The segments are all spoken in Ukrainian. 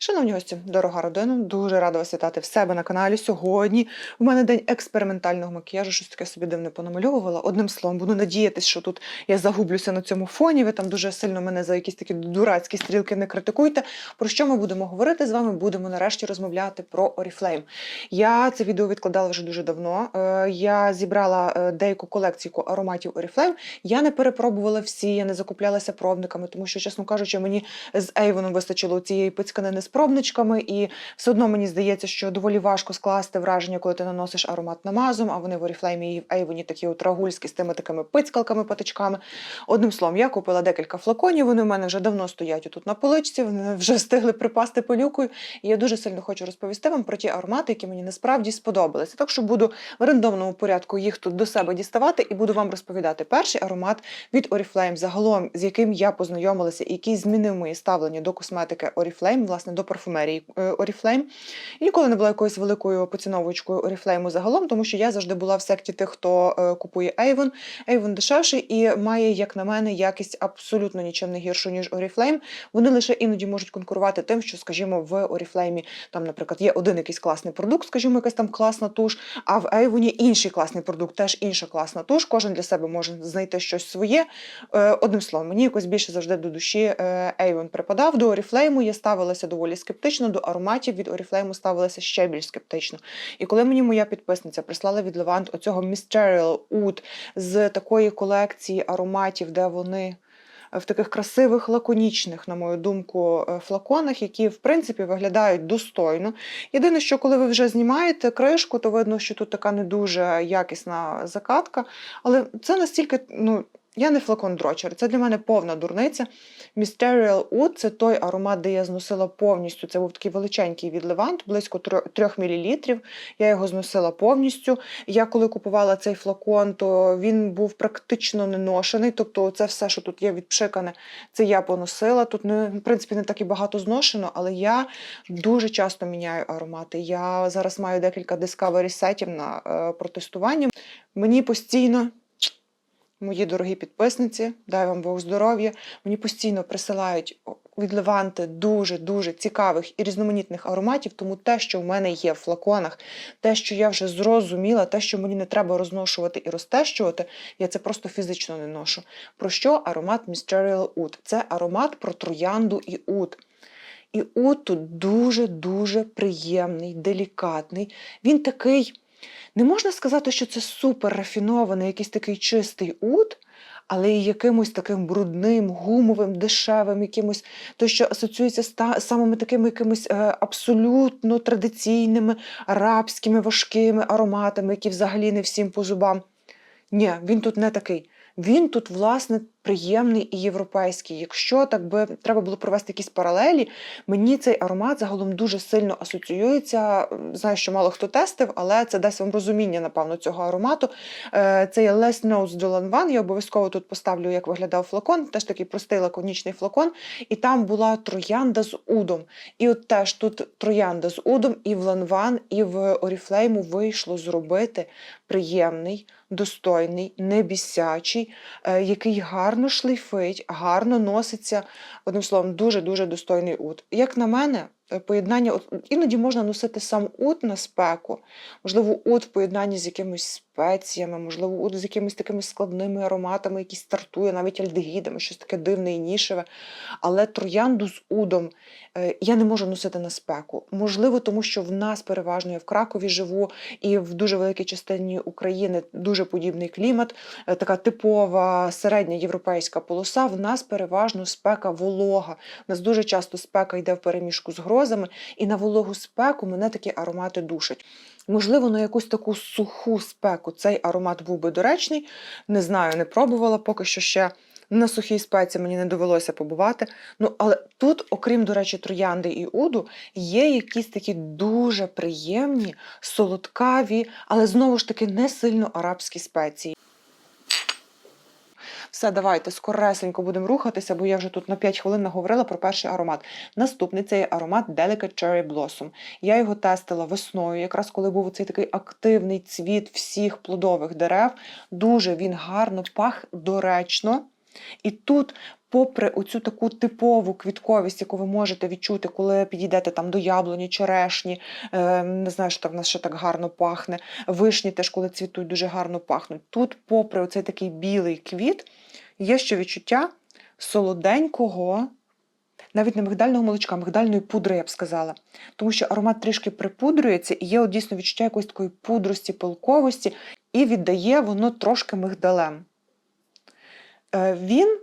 Шановні гості, дорога родина, дуже рада вас вітати в себе на каналі. Сьогодні в мене день експериментального макіяжу, щось таке собі дивне понамальовувала. Одним словом, буду надіятись, що тут я загублюся на цьому фоні. Ви там дуже сильно мене за якісь такі дурацькі стрілки не критикуйте. Про що ми будемо говорити з вами? Будемо нарешті розмовляти про Oriflame. Я це відео відкладала вже дуже давно. Е, Я зібрала е, деяку колекцію ароматів Oriflame. Я не перепробувала всі, я не закуплялася пробниками, тому що, чесно кажучи, мені з Avon вистачило цієї пицьканини з пробничками, і все одно мені здається, що доволі важко скласти враження, коли ти наносиш аромат намазом, а вони в Oriflame і в Avon такі от рагульські з тими такими пицькалками, патичками. Одним словом, я купила декілька флаконів, вони в мене вже давно стоять тут на поличці, вони вже встигли припасти пилюкою. І я дуже сильно хочу розповісти вам про ті аромати, які мені насправді сподобалися. Так що буду в рандомному порядку їх тут до себе діставати і буду вам розповідати перший аромат від Oriflame, загалом з яким я познайомилася, і який змінив моє ставлення до косметики Oriflame, власне, до парфумерії е, Oriflame. І ніколи не була якоюсь великою поціновувачкою Oriflame загалом, тому що я завжди була в секті тих, хто е, купує Avon. Avon дешевший і має, як на мене, якість абсолютно нічим не гіршу, ніж Oriflame. Вони лише іноді можуть конкурувати тим, що, скажімо, в Oriflame там, наприклад, є один якийсь класний продукт, скажімо, якась там класна туш, а в Avon інший класний продукт, теж інша класна туш. Кожен для себе може знайти щось своє. Е, Одним словом, мені якось більше завжди до душі Avon припадав. До Oriflame я ставилася доволі скептично, до ароматів від Oriflame ставилася ще більш скептично. І коли мені моя підписниця прислала від Levant оцього Mysterial Oud з такої колекції ароматів, де вони в таких красивих, лаконічних, на мою думку, е, флаконах, які в принципі виглядають достойно. Єдине, що коли ви вже знімаєте кришку, то видно, що тут така не дуже якісна закатка. Але це настільки, ну. Я не флакон дрочер, це для мене повна дурниця. Mysterial Oud – це той аромат, де я зносила повністю. Це був такий величенький від Levant, близько 3 мл. Я його зносила повністю. Я коли купувала цей флакон, то він був практично не ношений. Тобто, це все, що тут є відпшикане, це я поносила. Тут в принципі не так і багато зношено, але я дуже часто міняю аромати. Я зараз маю декілька discovery сетів на е, протестування. Мені постійно. Мої дорогі підписниці, дай вам Бог здоров'я. Мені постійно присилають від Леванти дуже-дуже цікавих і різноманітних ароматів, тому те, що в мене є в флаконах, те, що я вже зрозуміла, те, що мені не треба розношувати і розтещувати, я це просто фізично не ношу. Про що аромат Mysterial Oud? Це аромат про троянду і уд. І уд тут дуже-дуже приємний, делікатний. Він такий. Не можна сказати, що це супер рафінований, якийсь такий чистий уд, але і якимось таким брудним, гумовим, дешевим, якимось, то, що асоціюється з та, самими такими якимись е, абсолютно традиційними, арабськими, важкими ароматами, які взагалі не всім по зубам. Ні, він тут не такий. Він тут, власне, приємний і європейський. Якщо так би треба було провести якісь паралелі, мені цей аромат загалом дуже сильно асоціюється. Знаю, що мало хто тестив, але це дасть вам розуміння, напевно, цього аромату. Е, Це є Les Notes de Lanvin. Я обов'язково тут поставлю, як виглядав флакон. Теж такий простий лаконічний флакон. І там була троянда з удом. І от теж тут троянда з удом, і в Ланван, і в Oriflame вийшло зробити приємний, достойний, небісячий, е, який гарно шлейфить, гарно носиться. Одним словом, дуже-дуже достойний ут. Як на мене, е, поєднання от, іноді можна носити сам ут на спеку, можливо, ут в поєднанні з якимись спеціями, можливо, з якимись такими складними ароматами, які стартує, навіть альдегідами, щось таке дивне і нішеве. Але троянду з удом е, я не можу носити на спеку. Можливо, тому що в нас переважно я в Кракові живу, і в дуже великій частині України дуже подібний клімат, е, така типова середня європейська полоса. В нас переважно спека волога. У нас дуже часто спека йде в переміжку з грозами, і на вологу спеку мене такі аромати душать. Можливо, на якусь таку суху спеку цей аромат був би доречний. Не знаю, не пробувала поки що ще. На сухій спеці мені не довелося побувати. Ну, але тут, окрім, до речі, троянди і уду, є якісь такі дуже приємні, солодкаві, але знову ж таки не сильно арабські спеції. Все, давайте скоресенько будемо рухатися, бо я вже тут на 5 хвилин наговорила про перший аромат. Наступний це є аромат Delicate Cherry Blossom. Я його тестила весною, якраз коли був цей такий активний цвіт всіх плодових дерев. Дуже він гарно пах доречно. І тут попри оцю таку типову квітковість, яку ви можете відчути, коли підійдете там до яблуні, черешні, е, не знаю, що там в нас ще так гарно пахне, вишні теж, коли цвітуть, дуже гарно пахнуть. Тут, попри оцей такий білий квіт, є ще відчуття солоденького, навіть не мигдального молочка, а мигдальної пудри, я б сказала. Тому що аромат трішки припудрюється і є от дійсно відчуття якоїсь такої пудрості, пилковості, і віддає воно трошки мигдалем. Е, Він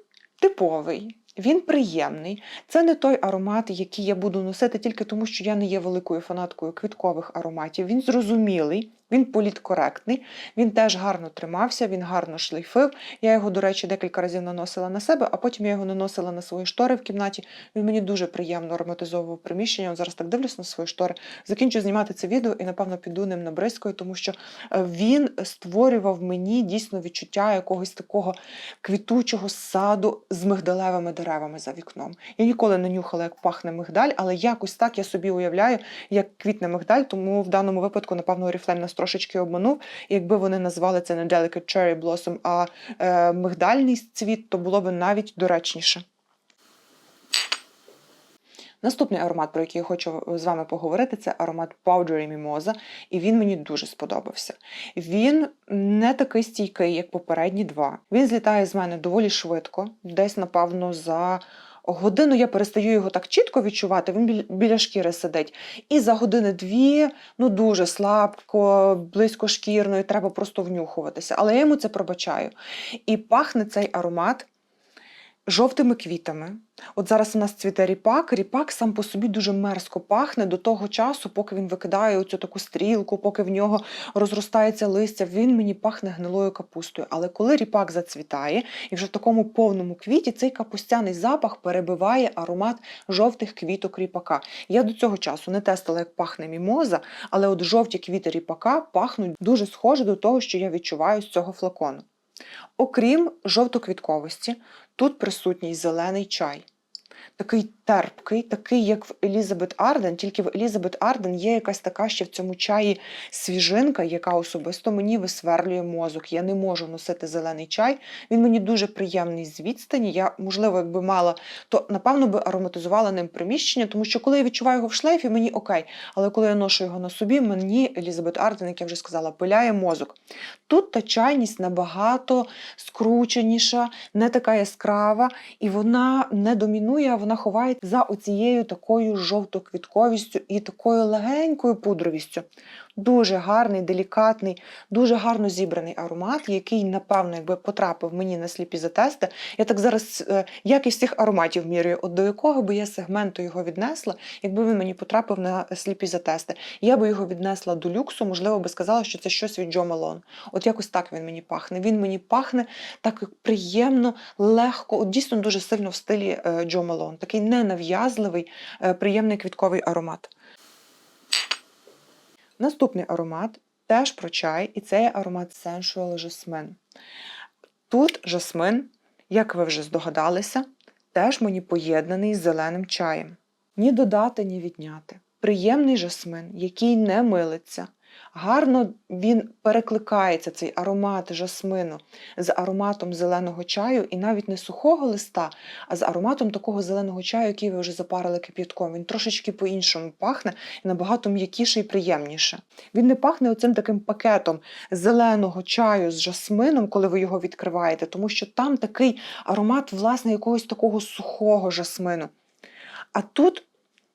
типовий, він приємний. Це не той аромат, який я буду носити тільки тому, що я не є великою фанаткою квіткових ароматів. Він зрозумілий, він політкоректний, він теж гарно тримався, він гарно шлейфив. Я його, до речі, декілька разів наносила на себе, а потім я його наносила на свої штори в кімнаті. Він мені дуже приємно ароматизовував приміщення. От зараз так дивлюсь на свої штори. Закінчу знімати це відео і, напевно, піду ним набризкою, тому що е, він створював мені дійсно відчуття якогось такого квітучого саду з мигдалевими деревами за вікном. Я ніколи не нюхала, як пахне мигдаль, але якось так я собі уявляю, як квітне мигдаль, тому в даному випадку, напевно, Oriflame трошечки обманув. Якби вони назвали це не Delicate Cherry Blossom, а е, мигдальний цвіт, то було б навіть доречніше. Наступний аромат, про який я хочу з вами поговорити, це аромат Powdery Mimosa, і він мені дуже сподобався. Він не такий стійкий, як попередні два. Він злітає з мене доволі швидко, десь, напевно, за годину я перестаю його так чітко відчувати, він біля шкіри сидить. І за години-дві, ну дуже слабко, близько шкірної, треба просто внюхуватися. Але я йому це пробачаю. І пахне цей аромат жовтими квітами. От зараз у нас цвіте ріпак. Ріпак сам по собі дуже мерзко пахне до того часу, поки він викидає оцю таку стрілку, поки в нього розростається листя, він мені пахне гнилою капустою. Але коли ріпак зацвітає, і вже в такому повному квіті цей капустяний запах перебиває аромат жовтих квіток ріпака. Я до цього часу не тестила, як пахне мімоза, але от жовті квіти ріпака пахнуть дуже схоже до того, що я відчуваю з цього флакону. Окрім жовтоквітковості, тут присутній зелений чай. Такий терпкий, такий, як в Елізабет Арден, тільки в Елізабет Арден є якась така ще в цьому чаї свіжинка, яка особисто мені висверлює мозок. Я не можу носити зелений чай. Він мені дуже приємний з відстані. Я, можливо, якби мала, то напевно би ароматизувала ним приміщення, тому що коли я відчуваю його в шлейфі, мені окей. Але коли я ношу його на собі, мені Елізабет Арден, як я вже сказала, пиляє мозок. Тут та чайність набагато скрученіша, не така яскрава, і вона не домінує, вона ховає за оцією такою жовтоквітковістю і такою легенькою пудровістю. Дуже гарний, делікатний, дуже гарно зібраний аромат, який, напевно, якби потрапив мені на сліпі затести. Я так зараз е, якість цих ароматів міряю, от до якого би я сегменту його віднесла, якби він мені потрапив на сліпі затести. Я би його віднесла до люксу, можливо, би сказала, що це щось від Джо Малон. От якось так він мені пахне. Він мені пахне так приємно, легко, от дійсно дуже сильно в стилі е, Джо Малон. Такий ненав'язливий, е, приємний квітковий аромат. Наступний аромат теж про чай, і це аромат Sensual жасмин. Тут жасмин, як ви вже здогадалися, теж мені поєднаний з зеленим чаєм. Ні додати, ні відняти. Приємний жасмин, який не милиться. Гарно він перекликається, цей аромат жасмину з ароматом зеленого чаю, і навіть не сухого листа, а з ароматом такого зеленого чаю, який ви вже запарили кип'ятком. Він трошечки по-іншому пахне і набагато м'якіше і приємніше. Він не пахне оцим таким пакетом зеленого чаю з жасмином, коли ви його відкриваєте, тому що там такий аромат, власне, якогось такого сухого жасмину. А тут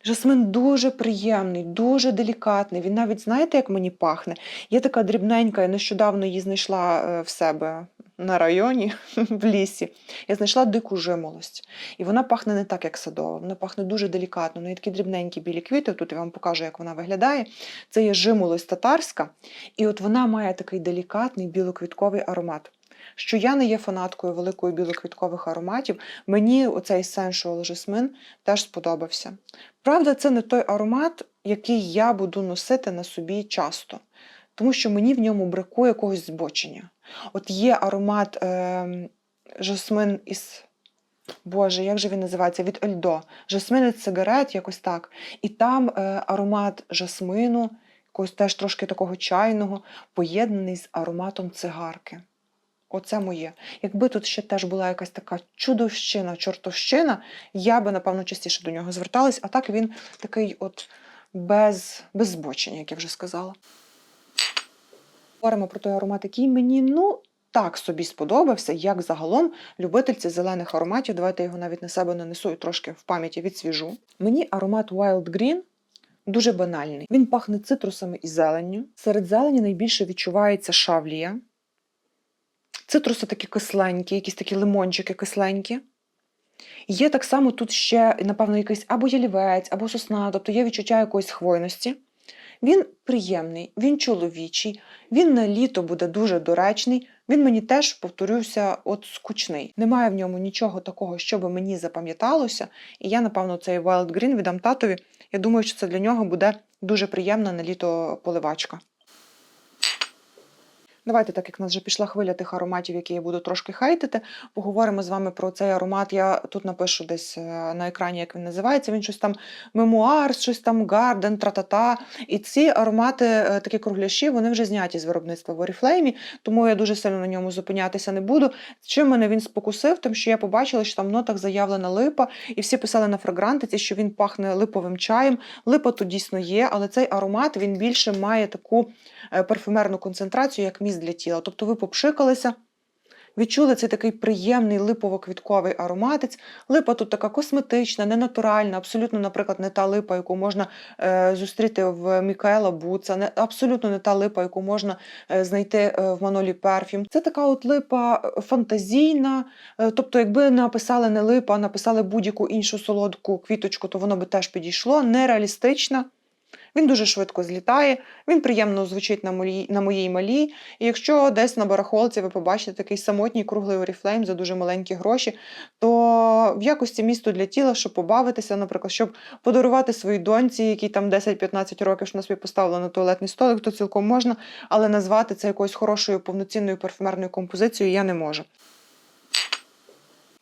жасмин дуже приємний, дуже делікатний. Він навіть, знаєте, як мені пахне? Є така дрібненька, я нещодавно її знайшла е, в себе на районі в лісі. Я знайшла дику жимолость. І вона пахне не так, як садова. Вона пахне дуже делікатно. У неї такі дрібненькі білі квіти. Тут я вам покажу, як вона виглядає. Це є жимолость татарська, і от вона має такий делікатний білоквітковий аромат. Що я не є фанаткою великої білоквіткових ароматів, мені оцей Sensual Jasmine теж сподобався. Правда, це не той аромат, який я буду носити на собі часто, тому що мені в ньому бракує якогось збочення. От є аромат е, жасмин із. Боже, як же він називається? Від Ельдо. Жасмин від сигарет, якось так. І там е, аромат жасмину, якогось теж трошки такого чайного, поєднаний з ароматом цигарки. Оце моє. Якби тут ще теж була якась така чудовщина, чортовщина, я би, напевно, частіше до нього зверталась, а так він такий от без, без збочення, як я вже сказала. Говоримо про той аромат, який мені, ну, так собі сподобався, як загалом любительці зелених ароматів. Давайте його навіть на себе нанесу і трошки в пам'яті відсвіжу. Мені аромат Wild Green дуже банальний. Він пахне цитрусами і зеленню. Серед зелені найбільше відчувається шавлія. Цитруси такі кисленькі, якісь такі лимончики кисленькі. Є так само тут ще, напевно, якийсь або ялівець, або сосна, тобто є відчуття якоїсь хвойності. Він приємний, він чоловічий, він на літо буде дуже доречний. Він мені теж, повторюся, от скучний. Немає в ньому нічого такого, що би мені запам'яталося. І я, напевно, цей Wild Green віддам татові. Я думаю, що це для нього буде дуже приємна на літо поливачка. Давайте, так як нас вже пішла хвиля тих ароматів, які я буду трошки хейтити, поговоримо з вами про цей аромат. Я тут напишу десь е, на екрані, як він називається. Він щось там мемуар, щось там гарден, тра-та-та. І ці аромати, е, такі кругляші, вони вже зняті з виробництва в Oriflame, тому я дуже сильно на ньому зупинятися не буду. Чим мене він спокусив, тим, що я побачила, що там в нотах заявлена липа, і всі писали на фрагрантиці, що він пахне липовим чаєм. Липа тут дійсно є, але цей аромат він більше має таку е, парфюмерну концентрацію, як міст для тіла. Тобто ви попшикалися, відчули цей такий приємний липово-квітковий ароматець. Липа тут така косметична, ненатуральна, абсолютно, наприклад, не та липа, яку можна е, зустріти в Мікаела Буца, не, абсолютно не та липа, яку можна е, знайти е, в Манолі Перфюм. Це така от липа фантазійна. Е, тобто, якби написали не липа, а написали будь-яку іншу солодку квіточку, то воно би теж підійшло. Нереалістична. Він дуже швидко злітає, він приємно звучить на моїй, на моїй малій. І якщо десь на барахолці ви побачите такий самотній круглий Oriflame за дуже маленькі гроші, то в якості місту для тіла, щоб побавитися, наприклад, щоб подарувати своїй доньці, якій там 10-15 років, що на собі поставила на туалетний столик, то цілком можна, але назвати це якоюсь хорошою повноцінною парфюмерною композицією я не можу.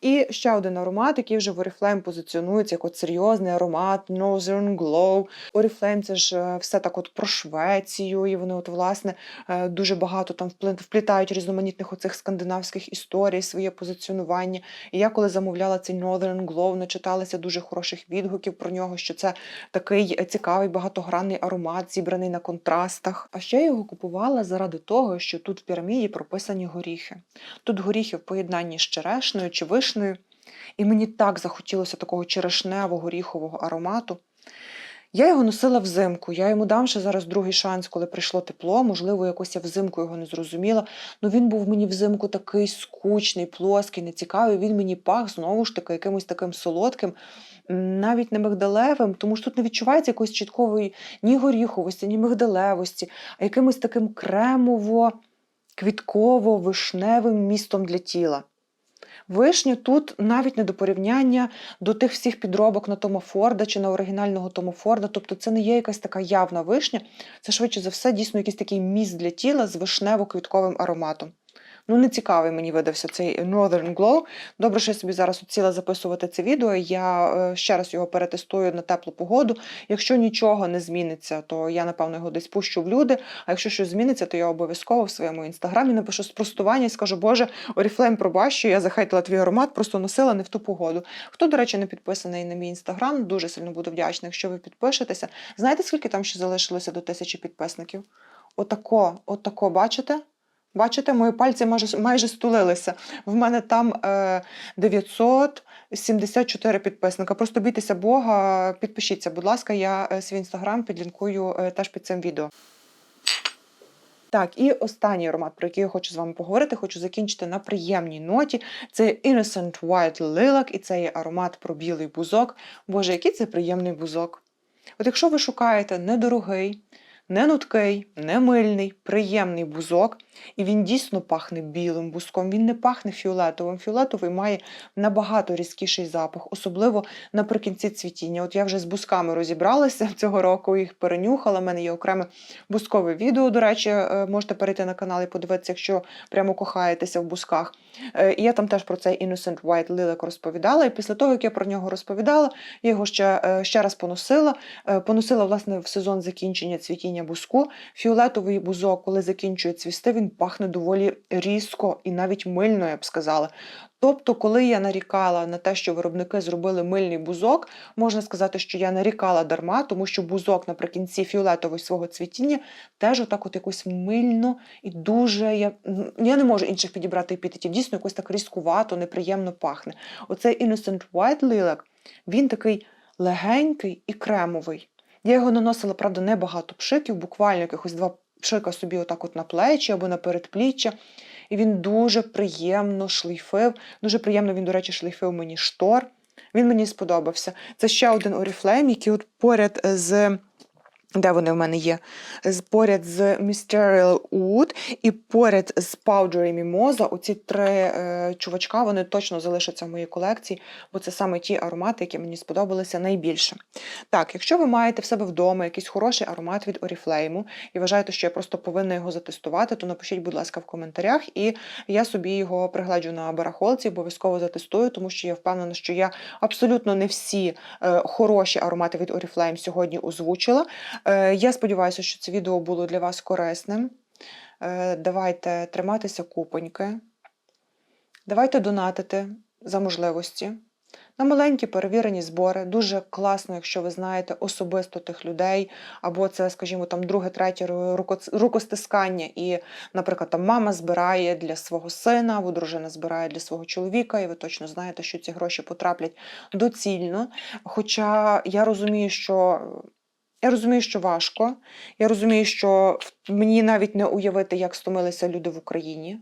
І ще один аромат, який вже в Oriflame позиціонується як от серйозний аромат Northern Glow. Oriflame – це ж е, все так от про Швецію, і вони от власне е, дуже багато там вплітають різноманітних оцих скандинавських історій, своє позиціонування. І я коли замовляла цей Northern Glow, начиталася дуже хороших відгуків про нього, що це такий цікавий багатогранний аромат, зібраний на контрастах. А ще я його купувала заради того, що тут в піраміді прописані горіхи. Тут горіхи в поєднанні з черешнею чи вишнею. І мені так захотілося такого черешневого горіхового аромату. Я його носила взимку. Я йому дам ще зараз другий шанс, коли прийшло тепло. Можливо, якось я взимку його не зрозуміла. Ну він був мені взимку такий скучний, плоский, нецікавий. Він мені пах знову ж таки якимось таким солодким, навіть не мигдалевим, тому що тут не відчувається якоїсь чіткової ні горіховості, ні мигдалевості, а якимось таким кремово-квітково-вишневим містом для тіла. Вишня тут навіть не до порівняння до тих всіх підробок на Тома Форда чи на оригінального Тома Форда. Тобто це не є якась така явна вишня, це швидше за все дійсно якийсь такий міст для тіла з вишнево-квітковим ароматом. Ну, не цікавий мені видався цей Northern Glow. Добре, що я собі зараз хотіла записувати це відео. Я е, ще раз його перетестую на теплу погоду. Якщо нічого не зміниться, то я, напевно, його десь пущу в люди. А якщо щось зміниться, то я обов'язково в своєму інстаграмі напишу спростування і скажу, Боже, Oriflame, пробач, що я захейтила твій аромат, просто носила не в ту погоду. Хто, до речі, не підписаний на мій інстаграм, дуже сильно буду вдячна, якщо ви підпишетеся. Знаєте, скільки там ще залишилося до тисячі підписників? Отако, отако, бачите? Бачите, мої пальці майже, майже стулилися. В мене там е, 974 підписника. Просто бійтеся Бога, підпишіться, будь ласка, я е, свій інстаграм підлінкую е, теж під цим відео. Так, і останній аромат, про який я хочу з вами поговорити, хочу закінчити на приємній ноті. Це Innocent White Lilac, і це є аромат про білий бузок. Боже, який це приємний бузок. От якщо ви шукаєте недорогий, не нуткий, не мильний, приємний бузок, і він дійсно пахне білим бузком, він не пахне фіолетовим. Фіолетовий має набагато різкіший запах, особливо наприкінці цвітіння. От я вже з бузками розібралася цього року, їх перенюхала. У мене є окреме бузкове відео. До речі, е, можете перейти на канал і подивитися, якщо прямо кохаєтеся в бузках. Е, І я там теж про цей Innocent White Lilac розповідала. І після того, як я про нього розповідала, я його ще, е, ще раз поносила. Поносила, власне, в сезон закінчення цвітіння цвітіння бузку. Фіолетовий бузок, коли закінчує цвісти, він пахне доволі різко і навіть мильно, я б сказала. Тобто, коли я нарікала на те, що виробники зробили мильний бузок, можна сказати, що я нарікала дарма, тому що бузок наприкінці фіолетового свого цвітіння теж отак от якось мильно і дуже. Я, я не можу інших підібрати епітетів. Дійсно, якось так різкувато, неприємно пахне. Оцей Innocent White Lilac, він такий легенький і кремовий. Я його наносила, правда, небагато пшиків, буквально якихось два пшика собі отак от на плечі або на передпліччя. І він дуже приємно шлейфив. Дуже приємно він, до речі, шлейфив мені штор. Він мені сподобався. Це ще один Oriflame, який от поряд з. Де вони в мене є? Поряд з Mysterial Wood і поряд з Powdery Mimosa. Оці три е, чувачка вони точно залишаться в моїй колекції, бо це саме ті аромати, які мені сподобалися найбільше. Так, якщо ви маєте в себе вдома якийсь хороший аромат від Oriflame і вважаєте, що я просто повинна його затестувати, то напишіть, будь ласка, в коментарях, і я собі його пригляджу на барахолці, обов'язково затестую, тому що я впевнена, що я абсолютно не всі е, хороші аромати від Oriflame сьогодні озвучила. Е, я сподіваюся, що це відео було для вас корисним. Е, давайте триматися купоньки. Давайте донатити за можливості. На маленькі перевірені збори. Дуже класно, якщо ви знаєте особисто тих людей, або це, скажімо, там друге, третє рукостискання, і, наприклад, там мама збирає для свого сина, або дружина збирає для свого чоловіка, і ви точно знаєте, що ці гроші потраплять доцільно. Хоча я розумію, що. Я розумію, що важко. Я розумію, що мені навіть не уявити, як стомилися люди в Україні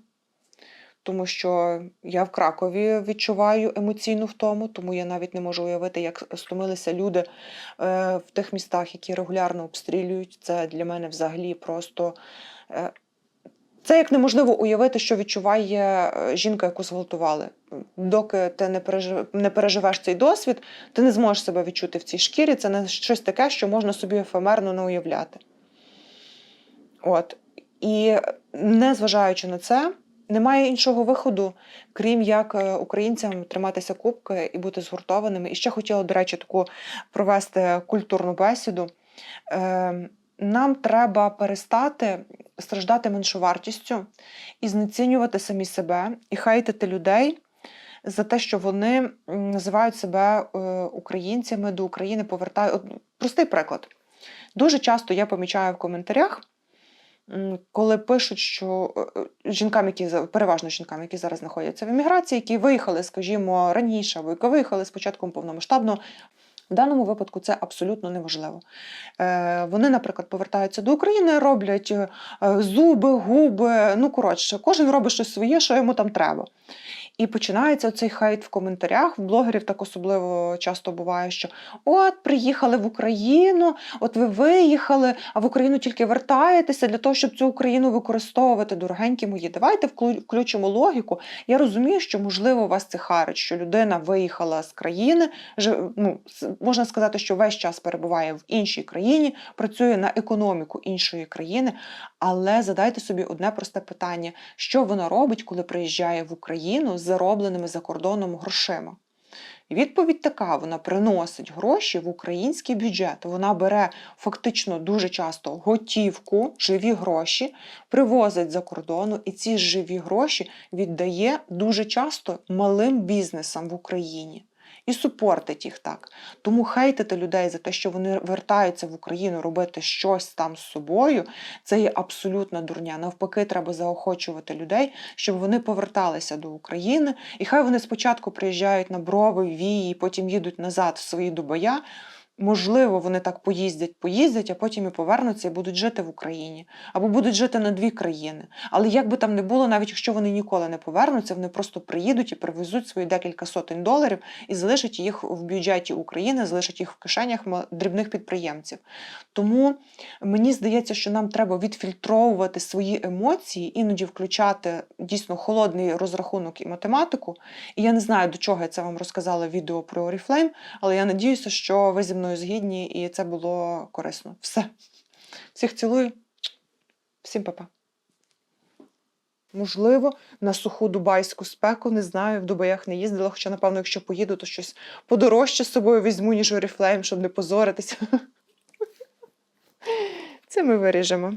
тому що я в Кракові відчуваю емоційну втому, тому я навіть не можу уявити, як стомилися люди е, в тих містах, які регулярно обстрілюють. Це для мене взагалі просто. Це як неможливо уявити, що відчуває е, жінка, яку зґвалтували. Доки ти не пережив- не переживеш цей досвід, ти не зможеш себе відчути в цій шкірі. Це не щось таке, що можна собі ефемерно не уявляти. От. І незважаючи на це, немає іншого виходу, крім як е, українцям триматися кубки і бути згуртованими. І ще хотіла, до речі, таку провести культурну бесіду. Е, Нам треба перестати страждати меншовартістю і знецінювати самі себе і хейтити людей за те, що вони називають себе е, українцями до України повертають. Простий приклад. Дуже часто я помічаю в коментарях, коли пишуть, що е, е, жінкам, які переважно жінкам, які зараз знаходяться в еміграції, які виїхали, скажімо, раніше, або які виїхали з початком повномасштабного. В даному випадку це абсолютно неможливо. Е, вони, наприклад, повертаються до України, роблять е, зуби, губи. Ну, коротше, кожен робить щось своє, що йому там треба. І починається цей хейт в коментарях. В блогерів так особливо часто буває, що от приїхали в Україну, от ви виїхали, а в Україну тільки вертаєтеся для того, щоб цю Україну використовувати. Дорогенькі мої, давайте включимо логіку. Я розумію, що можливо вас це харить, що людина виїхала з країни, ну, можна сказати, що весь час перебуває в іншій країні, працює на економіку іншої країни. Але задайте собі одне просте питання: що вона робить, коли приїжджає в Україну заробленими за кордоном грошима? Відповідь така: вона приносить гроші в український бюджет. Вона бере фактично дуже часто готівку, живі гроші, привозить за кордону, і ці живі гроші віддає дуже часто малим бізнесам в Україні. І супортить їх так. Тому хейтити людей за те, що вони вертаються в Україну робити щось там з собою, це є абсолютна дурня. Навпаки, треба заохочувати людей, щоб вони поверталися до України. І хай вони спочатку приїжджають на брови, вії, потім їдуть назад в свої дубая. Можливо, вони так поїздять, поїздять, а потім і повернуться і будуть жити в Україні або будуть жити на дві країни. Але як би там не було, навіть якщо вони ніколи не повернуться, вони просто приїдуть і привезуть свої декілька сотень доларів і залишать їх в бюджеті України, залишать їх в кишенях дрібних підприємців. Тому мені здається, що нам треба відфільтровувати свої емоції, іноді включати дійсно холодний розрахунок і математику. І я не знаю, до чого я це вам розказала відео про Oriflame, але я надіюся, що ви зі мною згідні і це було корисно. Все. Всіх цілую. Всім па-па. Можливо, на суху дубайську спеку, не знаю, в Дубаях не їздила, хоча, напевно, якщо поїду, то щось подорожче з собою візьму, ніж Oriflame, щоб не позоритися. Це ми виріжемо.